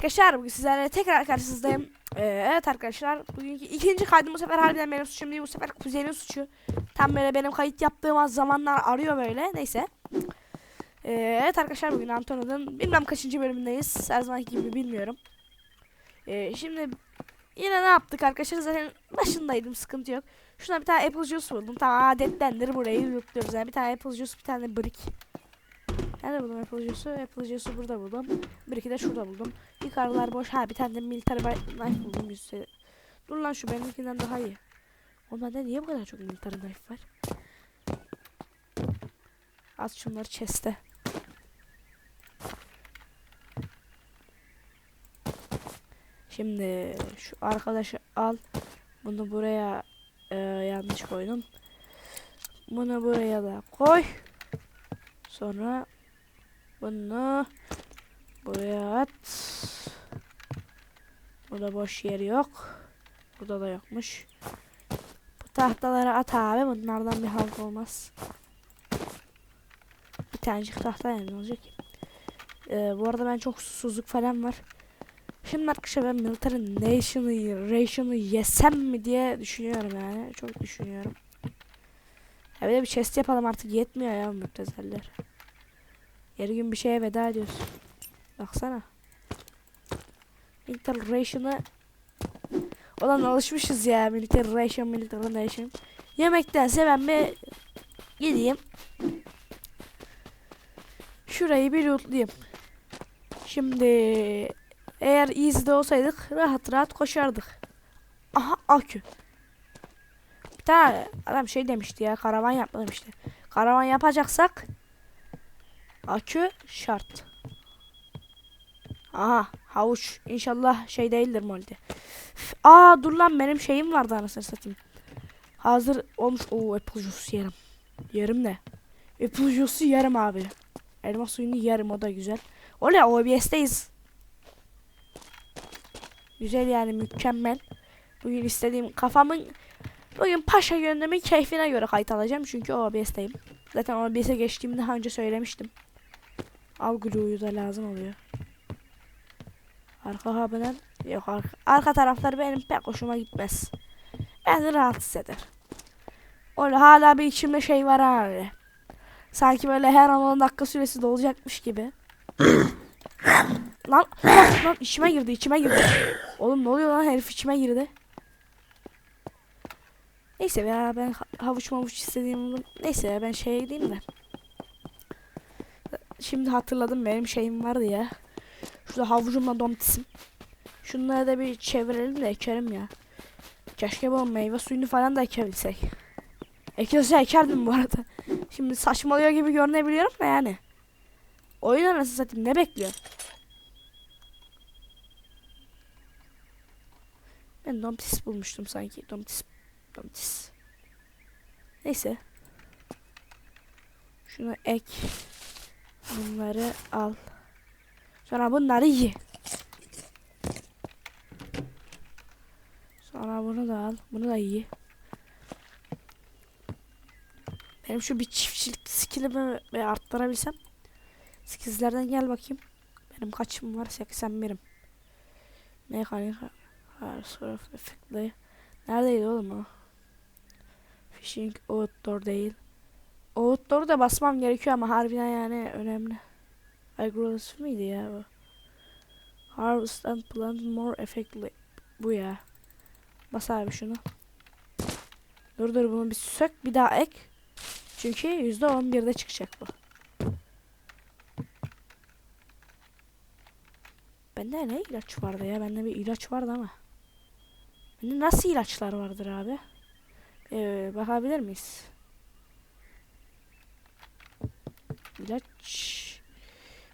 Arkadaşlar bugün sizlerle tekrar karşınızdayım. Ee, evet arkadaşlar bugünkü ikinci kaydım bu sefer harbiden benim suçum değil bu sefer kuzenin suçu. Tam böyle benim kayıt yaptığım az zamanlar arıyor böyle neyse. Ee, evet arkadaşlar bugün Antonio'nun bilmem kaçıncı bölümündeyiz her zamanki gibi bilmiyorum. Ee, şimdi yine ne yaptık arkadaşlar zaten başındaydım sıkıntı yok. Şuna bir tane apple juice buldum tamam adettendir burayı lootluyoruz yani bir tane apple juice bir tane brick. Nerede buldum apple juice'u? Apple juice'u burada buldum. Bir iki de şurada buldum. Yukarılar boş. Ha bir tane de military knife buldum. Yüzde. Dur lan şu benimkinden daha iyi. Bende niye bu kadar çok military knife var? At şunları chest'e. Şimdi şu arkadaşı al. Bunu buraya e, yanlış koydum. Bunu buraya da koy. Sonra bunu buraya at. Burada boş yer yok. Burada da yokmuş. Bu tahtaları at abi. Bunlardan bir halt olmaz. Bir tanecik tahta yani olacak? Ee, bu arada ben çok susuzluk falan var. Şimdi arkadaşlar ben Military Nation'ı, Ration'ı yesem mi diye düşünüyorum yani. Çok düşünüyorum. Ya bir de bir chest yapalım artık yetmiyor ya müptezeller. Her gün bir şeye veda ediyoruz. Baksana. Military Ration'ı Olan alışmışız ya Military Ration, Military Nation. Yemektense ben bir gideyim. Şurayı bir lootlayayım. Şimdi eğer easy'de olsaydık rahat rahat koşardık. Aha akü. Bir tane adam şey demişti ya karavan yapma demişti. Karavan yapacaksak akü şart. Aha havuç inşallah şey değildir molde. Aa dur lan benim şeyim vardı anasını satayım. Hazır olmuş. Oo apple juice yerim. Yerim ne? Apple juice'u yerim abi. Elma suyunu yerim o da güzel. Oley OBS'teyiz. Güzel yani mükemmel. Bugün istediğim kafamın bugün paşa gönlümün keyfine göre kayıt alacağım çünkü OBS'teyim. Zaten OBS'e geçtiğimi daha önce söylemiştim. Al glue'yu da lazım oluyor. Arka habinen yok arka, arka taraflar benim pek hoşuma gitmez. Beni rahatsız eder. Öyle hala bir içimde şey var öyle. Sanki böyle her an 10 dakika süresi dolacakmış gibi. lan, lan, lan içime girdi içime girdi. Oğlum ne oluyor lan herif içime girdi. Neyse ya ben ha- havuç mavuç istediğim neyse ya ben şeye gideyim de. Şimdi hatırladım benim şeyim vardı ya. Şurada havucumla domatesim. Şunları da bir çevirelim de ekerim ya. Keşke bu meyve suyunu falan da ekebilsek. Ekiyorsa ekerdim bu arada. Şimdi saçmalıyor gibi görünebiliyorum da yani. Oyun anasını satayım ne bekliyor? Ben domates bulmuştum sanki. Domates. Domates. Neyse. Şunu ek. Bunları al. Sonra bunları ye. Sonra bunu da al. Bunu da ye. Benim şu bir çiftçilik skillimi arttırabilsem. Skillslerden gel bakayım. Benim kaçım var? 81'im. Mekanik Hardscraft efektli. Neredeydi oğlum o? Fishing outdoor değil. Outdoor'u da basmam gerekiyor ama harbiden yani önemli. Aggressive miydi ya bu? Harvest and plant more effectively. Bu ya. Bas abi şunu. Dur dur bunu bir sök bir daha ek. Çünkü %11'de çıkacak bu. Bende ne ilaç vardı ya? Bende bir ilaç vardı ama. Bende nasıl ilaçlar vardır abi? Ee, bakabilir miyiz? İlaç.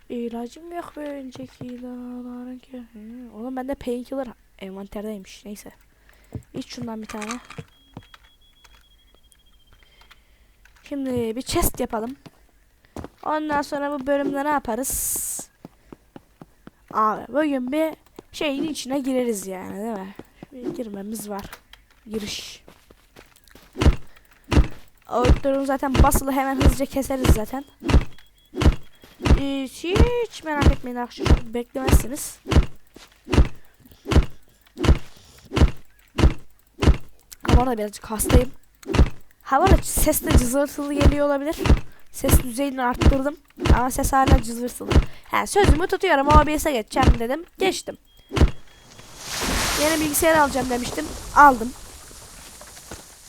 İlacım yok be önceki dağların ki. Hı, Oğlum bende painkiller envanterdeymiş. Neyse. İç şundan bir tane. Şimdi bir chest yapalım. Ondan sonra bu bölümde ne yaparız? Abi bugün bir şeyin içine gireriz yani değil mi? Bir girmemiz var. Giriş. Outdoor'un zaten basılı hemen hızlıca keseriz zaten e, hiç merak etmeyin arkadaşlar. Beklemezsiniz. Ama da birazcık hastayım. Hava da ses de cızırtılı geliyor olabilir. Ses düzeyini arttırdım. Ama ses hala cızırtılı. Ha, sözümü tutuyorum. OBS'e geçeceğim dedim. Geçtim. Yeni bilgisayar alacağım demiştim. Aldım.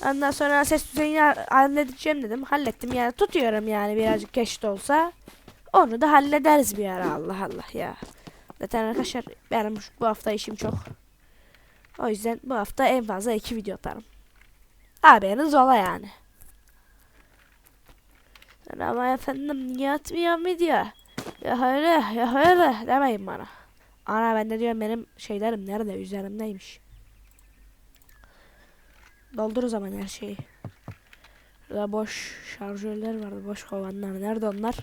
Ondan sonra ses düzeyini halledeceğim dedim. Hallettim yani tutuyorum yani birazcık geç de olsa. Onu da hallederiz bir ara Allah Allah ya. Zaten arkadaşlar benim bu hafta işim çok. O yüzden bu hafta en fazla iki video atarım. Haberiniz ola yani. Ama efendim niye atmıyor video? Ya öyle ya öyle demeyin bana. Ana ben de diyorum benim şeylerim nerede üzerimdeymiş. Doldur o zaman her şeyi. Burada boş şarjörler vardı boş kovanlar nerede onlar?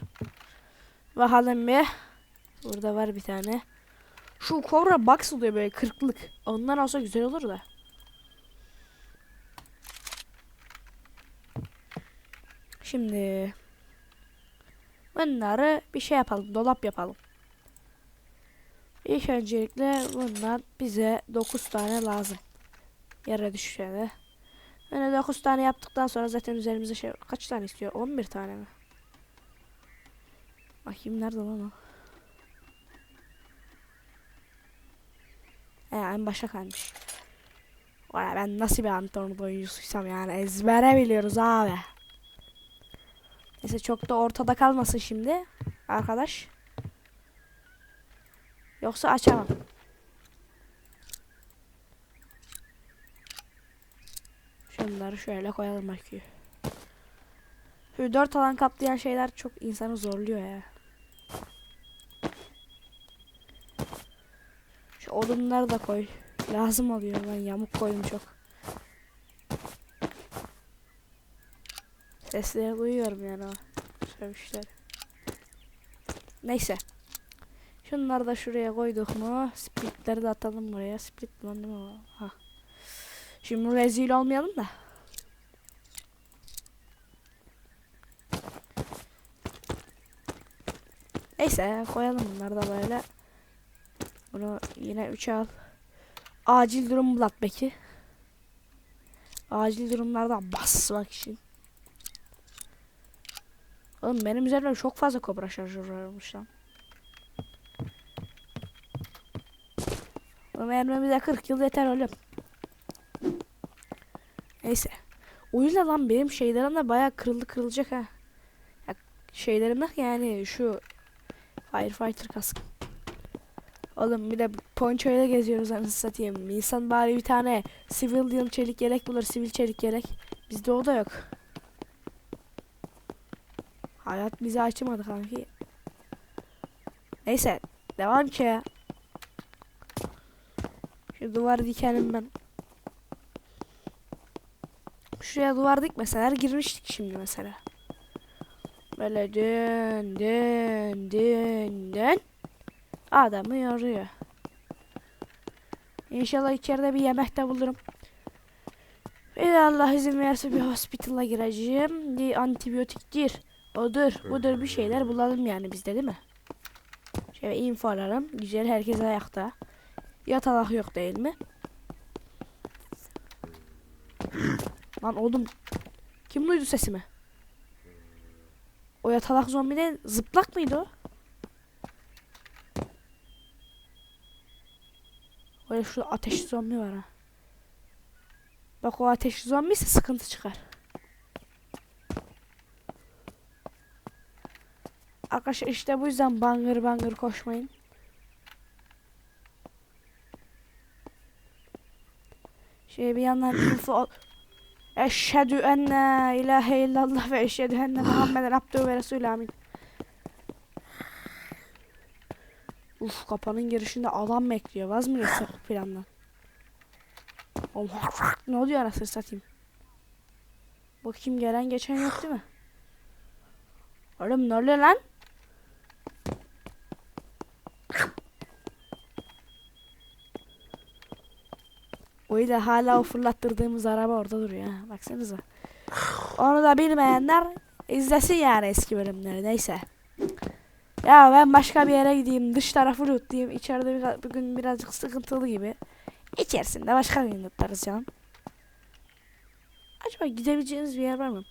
Bakalım bir. Burada var bir tane. Şu Cobra Box oluyor böyle kırklık. Ondan olsa güzel olur da. Şimdi bunları bir şey yapalım. Dolap yapalım. İlk öncelikle bundan bize 9 tane lazım. Yere düşene. Böyle 9 tane yaptıktan sonra zaten üzerimize şey kaç tane istiyor? 11 tane mi? Bakayım nerede lan o? He en başa kalmış. Vay ben nasıl bir Antonio oyuncusuysam yani ezbere biliyoruz abi. Neyse çok da ortada kalmasın şimdi arkadaş. Yoksa açamam. Şunları şöyle koyalım bakıyor. Şu dört alan kaplayan şeyler çok insanı zorluyor ya. Odunları da koy. Lazım oluyor lan yamuk koydum çok. Sesleri duyuyorum yani o sövüşleri. Neyse. Şunları da şuraya koyduk mu? Splitleri de atalım buraya. Split lan değil mi? Ha. Şimdi rezil olmayalım da. Neyse koyalım bunları da böyle. Bunu yine 3 al. Acil durum bulat peki. Acil durumlarda basmak için. Oğlum benim üzerimde çok fazla kobra şarjör varmış lan. Oğlum vermemize 40 yıl yeter oğlum. Neyse. O yüzden lan benim şeylerim de bayağı kırıldı kırılacak ha. Ya, şeylerim bak yani şu Firefighter kask. Oğlum bir de ponçoyla geziyoruz anasını satayım. İnsan bari bir tane civilian çelik yelek bulur. Sivil çelik yelek. Bizde o da yok. Hayat bizi açmadı kanki. Neyse. Devam ki. Şu duvarı dikelim ben. Şuraya duvar dikmeseler girmiştik şimdi mesela. Böyle dön dön dön dön. Adamı yoruyor. İnşallah içeride bir yemek de bulurum. Ve Allah izin verirse bir hospital'a gireceğim. Bir antibiyotiktir. Odur, budur bir şeyler bulalım yani bizde değil mi? Şöyle info alalım. Güzel herkes ayakta. Yatalak yok değil mi? Lan oğlum. Kim duydu sesimi? O yatalak zombi de zıplak mıydı o? Öyle şu ateşli zombi var ha. Bak o ateşli zombi ise sıkıntı çıkar. Arkadaşlar işte bu yüzden bangır bangır koşmayın. Şöyle bir yandan info. Eşhedü enne ilahe illallah ve eşhedü enne Muhammeden abdühü ve resulü amin. Uf kapının girişinde adam bekliyor. Vaz mı geçsek bu plandan? Allah ne oluyor anasını satayım. Bakayım gelen geçen yok değil mi? Oğlum ne oluyor lan? O ile hala o fırlattırdığımız araba orada duruyor ha. Baksanıza. Onu da bilmeyenler izlesin yani eski bölümleri neyse. Ya ben başka bir yere gideyim dış tarafı lootlayayım. İçeride bugün birazcık sıkıntılı gibi. İçerisinde başka bir lootlarız canım. acaba gidebileceğiniz bir yer var mı?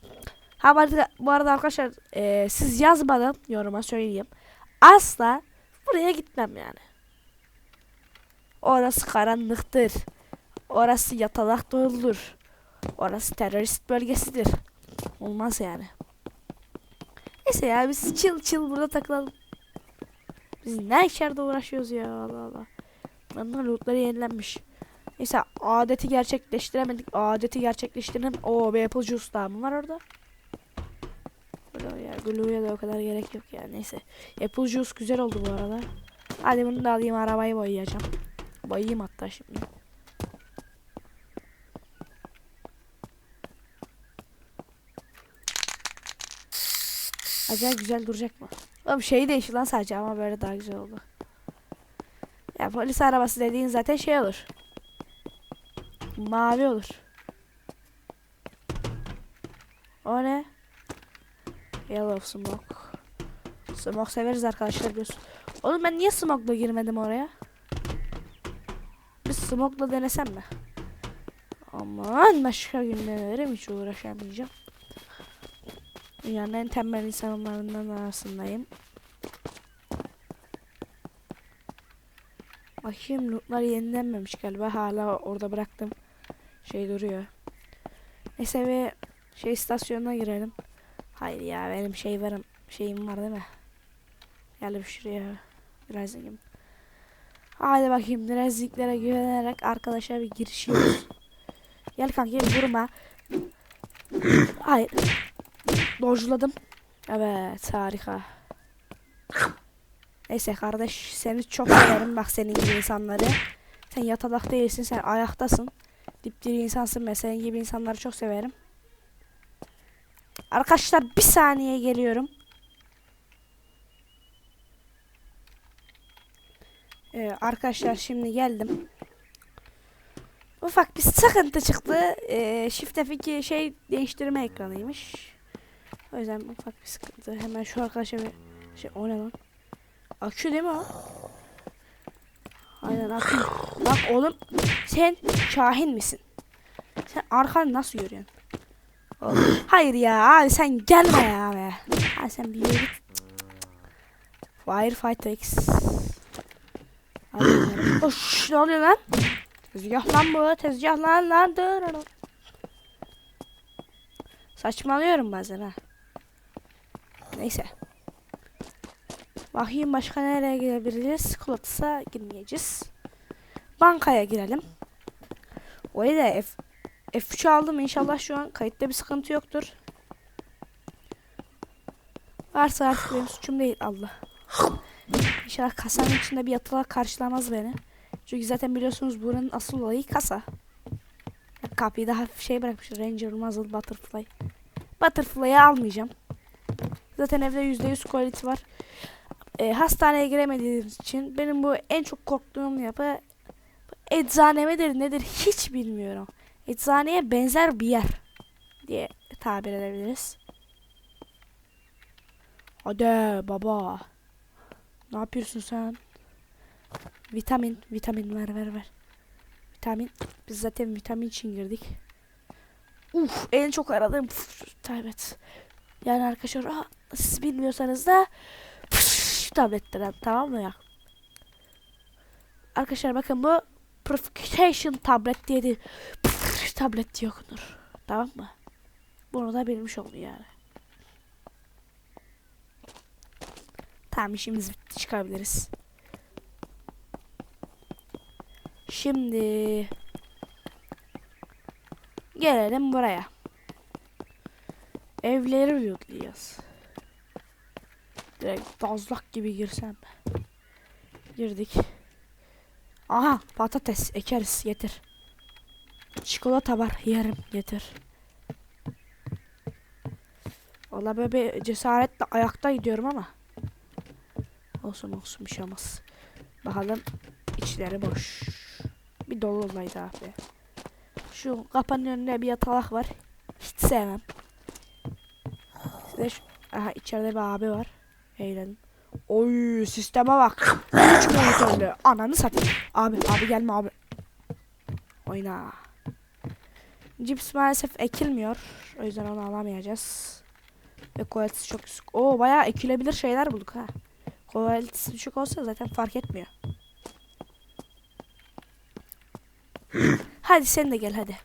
Ha bu arada, bu arada arkadaşlar e, siz yazmadan yoruma söyleyeyim. Asla buraya gitmem yani. Orası karanlıktır. Orası yatalak doludur. Orası terörist bölgesidir. Olmaz yani. Neyse ya biz chill chill burada takılalım. Biz ne içeride uğraşıyoruz ya Allah Allah. Bunlar lootları yenilenmiş. Neyse adeti gerçekleştiremedik. Adeti gerçekleştirelim. O bir Apple Juice daha mı var orada? Ya Glue'ya da o kadar gerek yok ya. Neyse. Apple Juice güzel oldu bu arada. Hadi bunu da alayım arabayı boyayacağım. Boyayayım hatta şimdi. Acayip güzel duracak mı? Oğlum şey değişti lan sadece ama böyle daha güzel oldu. Ya polis arabası dediğin zaten şey olur. Mavi olur. O ne? Yellow smoke. Smoke severiz arkadaşlar biliyorsun. Oğlum ben niye smoke'la girmedim oraya? Bir smoke'la denesem mi? Aman başka gün denerim hiç uğraşamayacağım. Dünyanın en tembel insanlarından arasındayım. Bakayım lootlar yenilenmemiş galiba. Hala orada bıraktım. Şey duruyor. Neyse ve şey istasyonuna girelim. Hayır ya benim şey varım. Şeyim var değil mi? Gel bir şuraya. Biraz ineyim. Hadi bakayım direzliklere güvenerek arkadaşlar bir girişiyoruz. Gel kanka vurma. Hayır. Dojladım. Evet harika. Neyse kardeş seni çok severim bak senin gibi insanları. Sen yatalak değilsin sen ayaktasın. Dipdiri insansın ben senin gibi insanları çok severim. Arkadaşlar bir saniye geliyorum. Ee, arkadaşlar şimdi geldim. Ufak bir sıkıntı çıktı. Ee, Shift F2 şey değiştirme ekranıymış. O yüzden ufak bir sıkıntı. Hemen şu arkadaşa bir şey o lan? Akü değil mi o? Aynen akü. Bak oğlum sen Şahin misin? Sen arkanı nasıl görüyorsun? Hayır ya abi sen gelme ya be. Ha sen bir yere git. Firefighter X. Abi, Hoş ne oluyor lan? Tezgah lan bu tezgah lan lan. dur. Saçmalıyorum bazen ha. Neyse. Bakayım başka nereye gidebiliriz? Klotus'a girmeyeceğiz. Bankaya girelim. O da F F3 aldım inşallah şu an kayıtta bir sıkıntı yoktur. Varsa artık benim suçum değil Allah. İnşallah kasanın içinde bir yatılar karşılamaz beni. Çünkü zaten biliyorsunuz buranın asıl olayı kasa. Kapıyı da şey bırakmış. Ranger, Muzzle, Butterfly. Butterfly'ı almayacağım. Zaten evde %100 quality var. E, hastaneye giremediğimiz için benim bu en çok korktuğum yapı eczane midir nedir hiç bilmiyorum. Eczaneye benzer bir yer diye tabir edebiliriz. Hadi baba. Ne yapıyorsun sen? Vitamin, vitamin ver ver ver. Vitamin. Biz zaten vitamin için girdik. Uf, en çok aradığım tablet. Yani arkadaşlar aa, siz bilmiyorsanız da püf, tabletlerden tamam mı ya? Arkadaşlar bakın bu Purification tablet diye değil. Tablet diye okunur. Tamam mı? Bunu da bilmiş oldu yani. Tamam işimiz bitti çıkabiliriz. Şimdi gelelim buraya. Evleri lootlayacağız. Direkt dazlak gibi girsem. Girdik. Aha patates ekeriz getir. Çikolata var yerim getir. Valla böyle bir cesaretle ayakta gidiyorum ama. Olsun olsun bir şey olmaz. Bakalım içleri boş. Bir dolu olaydı abi. Şu kapının önünde bir yatalak var. Hiç sevmem. Size şu... Aha içeride bir abi var. Eğlenin. Oy sisteme bak. 3 monitörlü. Ananı satayım. Abi abi gelme abi. Oyna. Cips maalesef ekilmiyor. O yüzden onu alamayacağız. Ve kalitesi çok düşük. Oo bayağı ekilebilir şeyler bulduk ha. Kalitesi düşük olsa zaten fark etmiyor. hadi sen de gel hadi.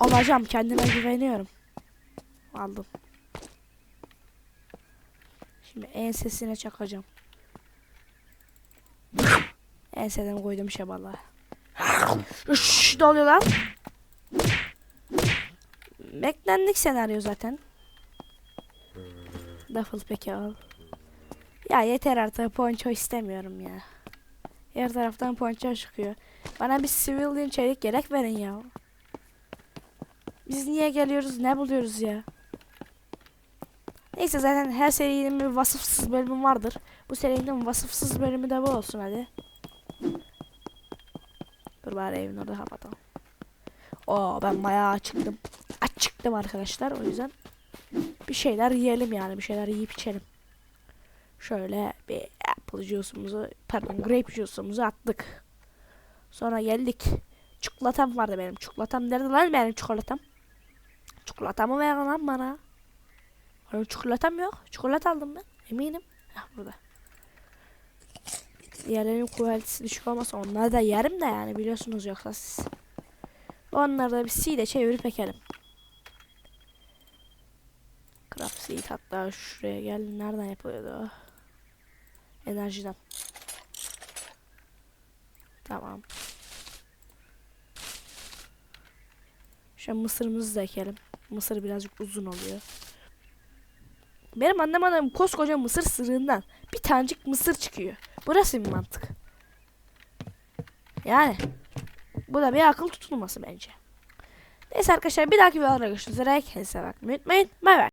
Alacağım kendime güveniyorum. Aldım. Şimdi ensesine çakacağım. Enseden koydum şabalığı. Şşş ne oluyor lan? Beklendik senaryo zaten. Duffel peki al. Ya yeter artık ponço istemiyorum ya. Her taraftan ponço çıkıyor. Bana bir civilian çelik gerek verin ya. Biz niye geliyoruz ne buluyoruz ya. Neyse zaten her serinin bir vasıfsız bölümü vardır. Bu serinin vasıfsız bölümü de bu olsun hadi. Dur bari evin orada kapatalım. Oo ben bayağı acıktım. Acıktım arkadaşlar o yüzden. Bir şeyler yiyelim yani bir şeyler yiyip içelim. Şöyle bir apple juice'umuzu pardon grape juice'umuzu attık. Sonra geldik. Çikolatam vardı benim. Çikolatam nerede lan benim çikolatam? Çikolatamı ver lan bana. Benim çikolatam yok. Çikolata aldım ben. Eminim. Heh burada. Diğerlerinin kuvvetisi düşük olmasa onları da yerim de yani biliyorsunuz yoksa siz. Onları da bir seed'e çevirip ekelim. Craft seed hatta şuraya gel. Nereden yapılıyordu o? Enerjiden. Tamam. Şu mısırımızı da ekelim. Mısır birazcık uzun oluyor. Benim anlamadığım koskoca mısır sırığından bir tanecik mısır çıkıyor. Burası bir mantık. Yani bu da bir akıl tutulması bence. Neyse arkadaşlar bir dahaki videoda görüşmek üzere. Kendinize bakmayı unutmayın. Bay bay.